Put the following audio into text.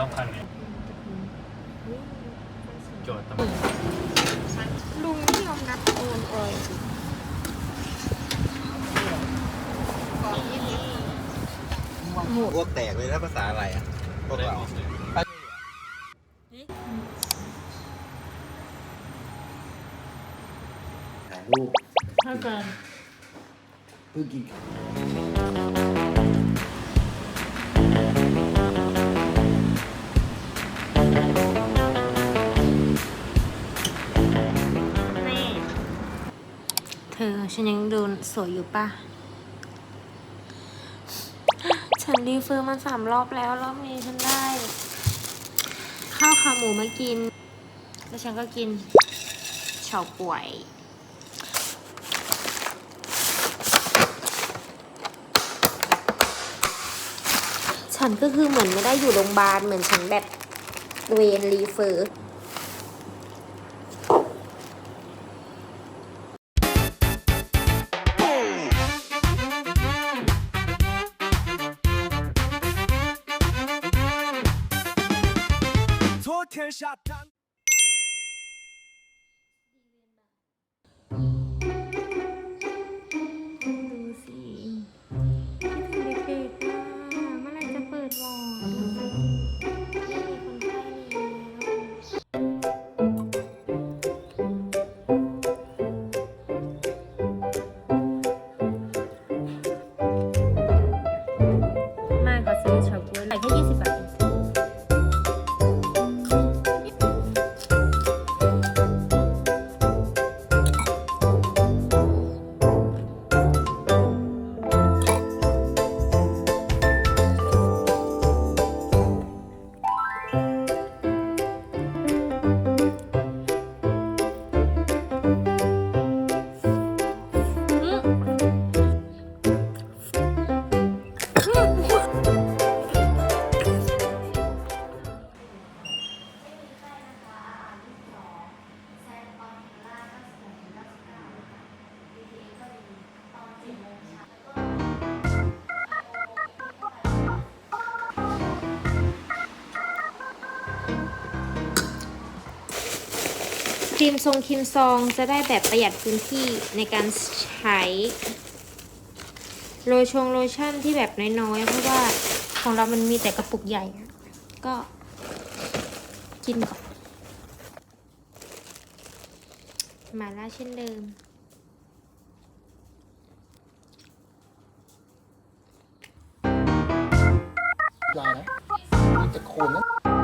อบคันนี้โจทย์ตำรวจลุงไม่ยอมรับโอนเอ่ยอ้วกแตกเลยนะภาษาอะไรอะพวกเราถ่ายรูปเท่ากันเพิ่งกินนี่ ธอ ฉันยังดูสวยอยู่ปะฉันรีเฟอร์มาสามรอบแล้ว รอบนี้ฉันได้ ข้าวขาหมูมากิน แล้วฉันก็กินเฉาป่วยฉันก็คือเหมือนไม่ได้อยู่โรงพยาบาลเหมือนฉันแบบเวนรีเฟอร์ ดู รีมทรงครีมซองจะได้แบบประหยัดพื้นที่ในการใช้โลชงโลชั่นที่แบบน้อยๆ เพราะว่าของเรามันมีแต่กระปุกใหญ่ ก็กินก่อนมาล่าเช่นเดิมยายนะจะโคนนะ